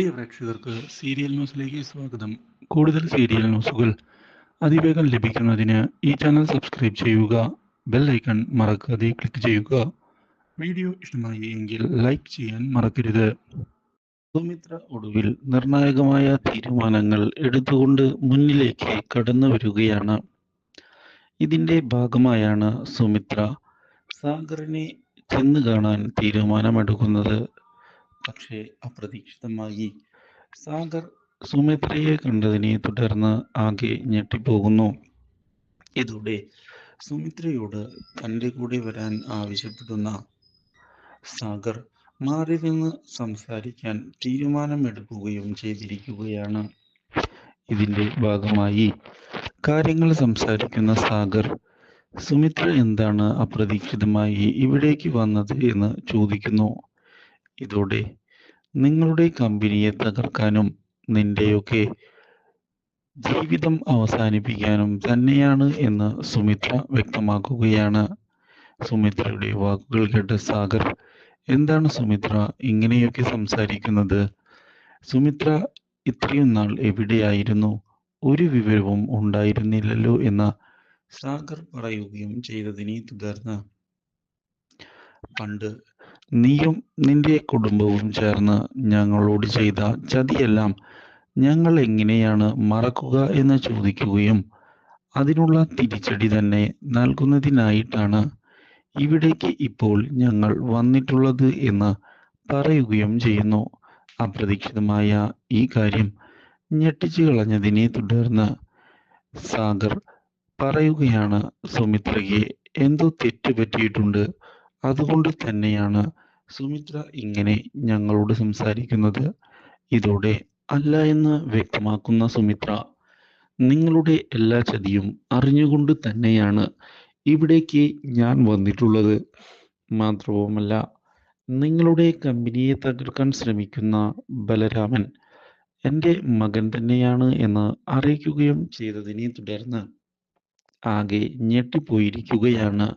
പ്രിയ പ്രേക്ഷകർക്ക് സീരിയൽ ന്യൂസിലേക്ക് സ്വാഗതം. കൂടുതൽ സീരിയൽ ന്യൂസുകൾ അതിവേഗം ലഭിക്കുന്നതിന് ഈ ചാനൽ സബ്സ്ക്രൈബ് ചെയ്യുക ബെൽ ഐക്കൺ മറക്കാതെ ക്ലിക്ക് ചെയ്യുക. വീഡിയോ ഇഷ്ടമായി എങ്കിൽ ലൈക്ക് ചെയ്യാൻ മറക്കരുത്. സുമിത്ര ഒടുവിൽ നിർണായകമായ തീരുമാനങ്ങൾ എടുത്തുകൊണ്ട് മുന്നിലേക്ക് കടന്നു വരികയാണ്. ഇതിന്റെ ഭാഗമായാണ് സുമിത്ര സാഗറിനെ ചെന്ന് കാണാൻ തീരുമാനമെടുക്കുന്നത്. പക്ഷേ അപ്രതീക്ഷിതമായി. സാഗർ സുമിത്രയെ കണ്ടതിനെ തുടർന്ന് ആകെ ഞെട്ടിപ്പോകുന്നു. ഇതോടെ സുമിത്രയോട് തന്റെ കൂടെ വരാൻ ആവശ്യപ്പെടുന്ന സാഗർ മാറി നിന്ന് സംസാരിക്കാൻ തീരുമാനമെടുക്കുകയും ചെയ്തിരിക്കുകയാണ്. ഇതിന്റെ ഭാഗമായി കാര്യങ്ങൾ സംസാരിക്കുന്ന സാഗർ സുമിത്ര എന്താണ് അപ്രതീക്ഷിതമായി ഇവിടേക്ക് വന്നത്? എന്ന് ചോദിക്കുന്നു. ഇതോടെ നിങ്ങളുടെ കമ്പനിയെ തകർക്കാനും നിന്റെയൊക്കെ ജീവിതം അവസാനിപ്പിക്കാനും തന്നെയാണ് എന്ന് സുമിത്ര വ്യക്തമാക്കുകയാണ്. സുമിത്രയുടെ വാക്കുകൾ കേട്ട സാഗർ എന്താണ് സുമിത്ര ഇങ്ങനെയൊക്കെ സംസാരിക്കുന്നത്? സുമിത്ര ഇത്രയും നാൾ എവിടെയായിരുന്നു? ഒരു വിവരവും ഉണ്ടായിരുന്നില്ലല്ലോ എന്ന് സാഗർ പറയുകയും ചെയ്തതിനെ തുടർന്ന് പണ്ട് നീയും നിന്റെ കുടുംബവും ചേർന്ന് ഞങ്ങളോട് ചെയ്ത ചതിയെല്ലാം ഞങ്ങൾ എങ്ങനെയാണ് മറക്കുക എന്ന് ചോദിക്കുകയും അതിനുള്ള തിരിച്ചടി തന്നെ നൽകുന്നതിനായിട്ടാണ് ഇവിടേക്ക് ഇപ്പോൾ ഞങ്ങൾ വന്നിട്ടുള്ളത് എന്ന് പറയുകയും ചെയ്യുന്നു. അപ്രതീക്ഷിതമായ ഈ കാര്യം ഞെട്ടിച്ചു കളഞ്ഞതിനെ തുടർന്ന് സാഗർ പറയുകയാണ് സുമിത്രയ്ക്ക് എന്തോ തെറ്റ് പറ്റിയിട്ടുണ്ട്. അതുകൊണ്ട് തന്നെയാണ് സുമിത്ര ഇങ്ങനെ ഞങ്ങളോട് സംസാരിക്കുന്നത് ഇതോടെ അല്ല എന്ന് വ്യക്തമാക്കുന്ന സുമിത്ര നിങ്ങളുടെ എല്ലാ ചതിയും അറിഞ്ഞുകൊണ്ട് തന്നെയാണ് ഇവിടേക്ക് ഞാൻ വന്നിട്ടുള്ളത്. മാത്രവുമല്ല നിങ്ങളുടെ കമ്പനിയെ തകർക്കാൻ ശ്രമിക്കുന്ന ബലരാമൻ എന്റെ മകൻ തന്നെയാണ് എന്ന് അറിയിക്കുകയും ചെയ്തതിനെ തുടർന്ന് ആകെ ഞെട്ടിപ്പോയിരിക്കുകയാണ്.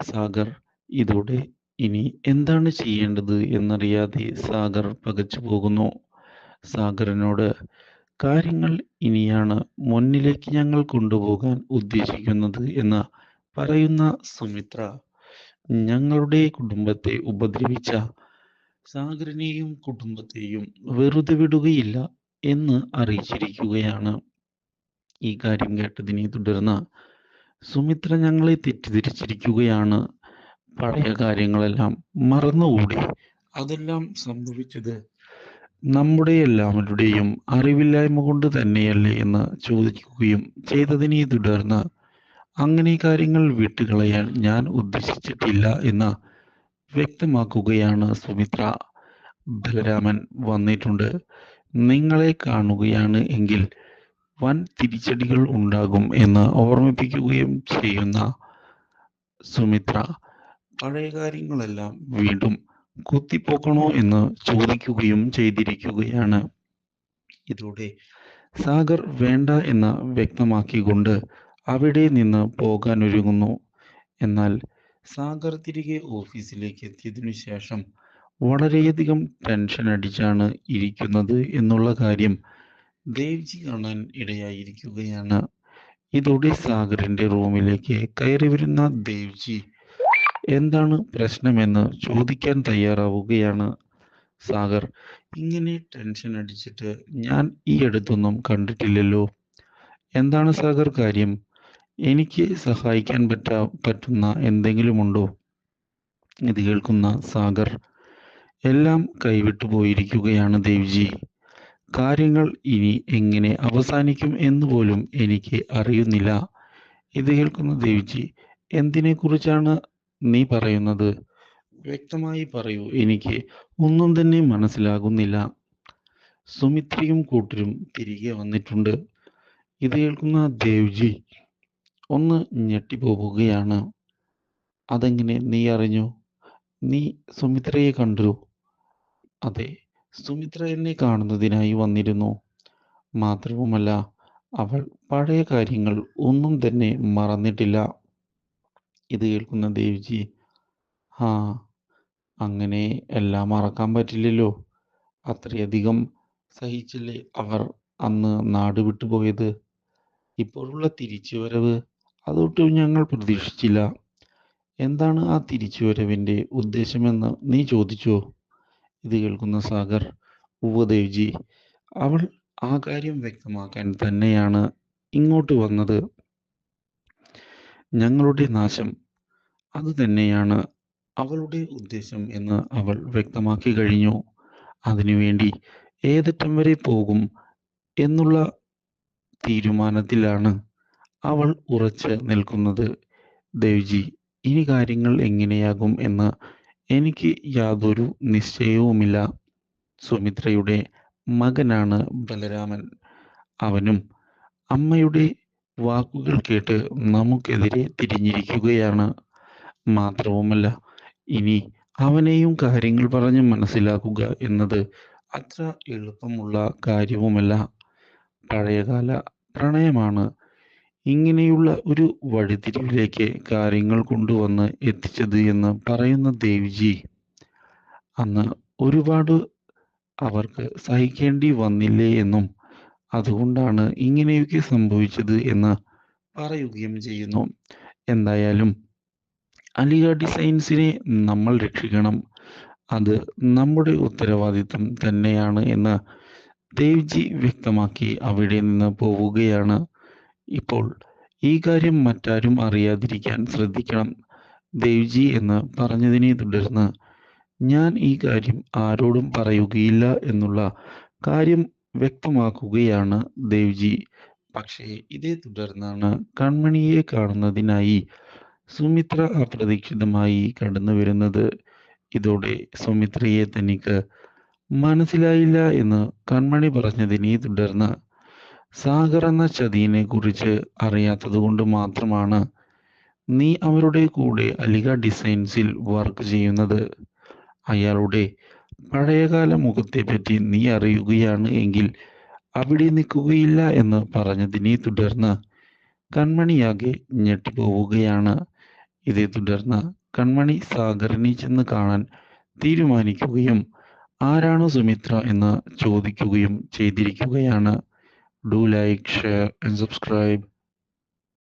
സാഗർ ഇതോടെ ഇനി എന്താണ് ചെയ്യേണ്ടത് എന്നറിയാതെ സാഗർ പകച്ചു പോകുന്നു. സാഗറിനോട് കാര്യങ്ങൾ ഇനിയാണ് മുന്നിലേക്ക് ഞങ്ങൾ കൊണ്ടുപോകാൻ ഉദ്ദേശിക്കുന്നത് എന്ന് പറയുന്ന സുമിത്ര ഞങ്ങളുടെ കുടുംബത്തെ ഉപദ്രവിച്ച സാഗറിനെയും കുടുംബത്തെയും വെറുതെ വിടുകയില്ല എന്ന് അറിയിച്ചിരിക്കുകയാണ്. ഈ കാര്യം കേട്ടതിനെ തുടർന്ന് സുമിത്ര ഞങ്ങളെ തെറ്റിദ്ധരിച്ചിരിക്കുകയാണ്. പഴയ കാര്യങ്ങളെല്ലാം മറന്നുകൂടി. അതെല്ലാം സംഭവിച്ചത് നമ്മുടെ എല്ലാവരുടെയും അറിവില്ലായ്മ കൊണ്ട് തന്നെയല്ലേ എന്ന് ചോദിക്കുകയും ചെയ്തതിനെ തുടർന്ന് അങ്ങനെ കാര്യങ്ങൾ വിട്ടുകളയാൻ ഞാൻ ഉദ്ദേശിച്ചിട്ടില്ല എന്ന് വ്യക്തമാക്കുകയാണ് സുമിത്ര. ബലരാമൻ വന്നിട്ടുണ്ട്. നിങ്ങളെ കാണുകയാണ് എങ്കിൽ വൻ തിരിച്ചടികൾ ഉണ്ടാകും എന്ന് ഓർമ്മിപ്പിക്കുകയും ചെയ്യുന്ന സുമിത്ര. പഴയ കാര്യങ്ങളെല്ലാം വീണ്ടും കുത്തിപ്പോക്കണോ എന്ന് ചോദിക്കുകയും ചെയ്തിരിക്കുകയാണ്. ഇതോടെ സാഗർ വേണ്ട എന്ന് വ്യക്തമാക്കിക്കൊണ്ട് അവിടെ നിന്ന് പോകാൻ ഒരുങ്ങുന്നു എന്നാൽ സാഗർ തിരികെ ഓഫീസിലേക്ക് എത്തിയതിനു ശേഷം വളരെയധികം ടെൻഷൻ അടിച്ചാണ് ഇരിക്കുന്നത് എന്നുള്ള കാര്യം ദേവ്ജി കാണാൻ ഇടയായിരിക്കുകയാണ്. ഇതോടെ സാഗറിന്റെ റൂമിലേക്ക് കയറി വരുന്ന ദേവ്ജി എന്താണ് പ്രശ്നമെന്ന് ചോദിക്കാൻ തയ്യാറാവുകയാണ് സാഗർ. ഇങ്ങനെ ടെൻഷൻ അടിച്ചിട്ട് ഞാൻ ഈ അടുത്തൊന്നും കണ്ടിട്ടില്ലല്ലോ. എന്താണ് സാഗർ കാര്യം? എനിക്ക് സഹായിക്കാൻ പറ്റാ പറ്റുന്ന എന്തെങ്കിലും ഉണ്ടോ ഇത് കേൾക്കുന്ന സാഗർ. എല്ലാം കൈവിട്ടു പോയിരിക്കുകയാണ് ദേവ്ജി. കാര്യങ്ങൾ ഇനി എങ്ങനെ അവസാനിക്കും എന്ന് പോലും എനിക്ക് അറിയുന്നില്ല. ഇത് കേൾക്കുന്ന ദേവ്ജി എന്തിനെ കുറിച്ചാണ് നീ പറയുന്നത് വ്യക്തമായി പറയൂ. എനിക്ക് ഒന്നും തന്നെ മനസ്സിലാകുന്നില്ല. സുമിത്രയും കൂട്ടരും തിരികെ വന്നിട്ടുണ്ട്. ഇത് കേൾക്കുന്ന ദേവ്ജി ഒന്ന് ഞെട്ടിപ്പോവുകയാണ് അതെങ്ങനെ നീ അറിഞ്ഞു? നീ സുമിത്രയെ കണ്ടു? അതെ സുമിത്ര എന്നെ കാണുന്നതിനായി വന്നിരുന്നു. മാത്രവുമല്ല അവൾ പഴയ കാര്യങ്ങൾ ഒന്നും തന്നെ മറന്നിട്ടില്ല. ഇത് കേൾക്കുന്ന ദേവ്ജി ആ അങ്ങനെ എല്ലാം മറക്കാൻ പറ്റില്ലല്ലോ. അത്രയധികം സഹിച്ചില്ലേ അവർ അന്ന് നാട് വിട്ടുപോയത് ഇപ്പോഴുള്ള തിരിച്ചുവരവ് അതൊട്ടും ഞങ്ങൾ പ്രതീക്ഷിച്ചില്ല. എന്താണ് ആ തിരിച്ചുവരവിന്റെ ഉദ്ദേശമെന്ന് നീ ചോദിച്ചോ? ഇത് കേൾക്കുന്ന സാഗർ ഉവ്വദേവ്ജി അവൾ ആ കാര്യം വ്യക്തമാക്കാൻ തന്നെയാണ് ഇങ്ങോട്ട് വന്നത്. ഞങ്ങളുടെ നാശം അത് തന്നെയാണ് അവളുടെ ഉദ്ദേശം എന്ന് അവൾ വ്യക്തമാക്കി കഴിഞ്ഞു. അതിനുവേണ്ടി ഏതറ്റം വരെ പോകും എന്നുള്ള തീരുമാനത്തിലാണ് അവൾ ഉറച്ച് നിൽക്കുന്നത്. ദേവ്ജി ഇനി കാര്യങ്ങൾ എങ്ങനെയാകും എന്ന് എനിക്ക് യാതൊരു നിശ്ചയവുമില്ല. സുമിത്രയുടെ മകനാണ് ബലരാമൻ. അവനും അമ്മയുടെ വാക്കുകൾ കേട്ട് നമുക്കെതിരെ തിരിഞ്ഞിരിക്കുകയാണ് മാത്രവുമല്ല ഇനി അവനെയും കാര്യങ്ങൾ പറഞ്ഞ് മനസ്സിലാക്കുക എന്നത് അത്ര എളുപ്പമുള്ള കാര്യവുമല്ല. പഴയകാല പ്രണയമാണ് ഇങ്ങനെയുള്ള ഒരു വഴിത്തിരിവിലേക്ക് കാര്യങ്ങൾ കൊണ്ടുവന്ന് എത്തിച്ചത് എന്ന് പറയുന്ന ദേവിജി. അന്ന് ഒരുപാട് അവർക്ക് സഹിക്കേണ്ടി വന്നില്ലേ എന്നും അതുകൊണ്ടാണ് ഇങ്ങനെയൊക്കെ സംഭവിച്ചത് എന്ന് പറയുകയും ചെയ്യുന്നു. എന്തായാലും അലിഗഡ് സയൻസിനെ നമ്മൾ രക്ഷിക്കണം. അത് നമ്മുടെ ഉത്തരവാദിത്വം തന്നെയാണ് എന്ന് ദേവ്ജി വ്യക്തമാക്കി അവിടെ നിന്ന് പോവുകയാണ്. ഇപ്പോൾ ഈ കാര്യം മറ്റാരും അറിയാതിരിക്കാൻ ശ്രദ്ധിക്കണം ദേവ്ജി എന്ന് പറഞ്ഞതിനെ തുടർന്ന് ഞാൻ ഈ കാര്യം ആരോടും പറയുകയില്ല എന്നുള്ള കാര്യം വ്യക്തമാക്കുകയാണ് ദേവ്ജി. പക്ഷേ ഇതേ തുടർന്നാണ് കൺമണിയെ കാണുന്നതിനായി സുമിത്ര അപ്രതീക്ഷിതമായി കടന്നു വരുന്നത്. ഇതോടെ സുമിത്രയെ തനിക്ക് മനസ്സിലായില്ല എന്ന് കൺമണി പറഞ്ഞതിനെ തുടർന്ന് സാഗർ എന്ന ചതിയെ കുറിച്ച് അറിയാത്തത് കൊണ്ട് മാത്രമാണ് നീ അവരുടെ കൂടെ അലിഗ ഡിസൈൻസിൽ വർക്ക് ചെയ്യുന്നത്. അയാളുടെ പഴയകാല മുഖത്തെ പറ്റി നീ അറിയുകയാണ് എങ്കിൽ അവിടെ നിൽക്കുകയില്ല എന്ന് പറഞ്ഞതിനെ തുടർന്ന് കൺമണിയാകെ ഞെട്ടിപ്പോവുകയാണ്. ഇതേ തുടർന്ന് കൺമണി സാഗറിനെ ചെന്ന് കാണാൻ തീരുമാനിക്കുകയും ആരാണ് സുമിത്ര എന്ന് ചോദിക്കുകയും ചെയ്തിരിക്കുകയാണ്. Do like share and subscribe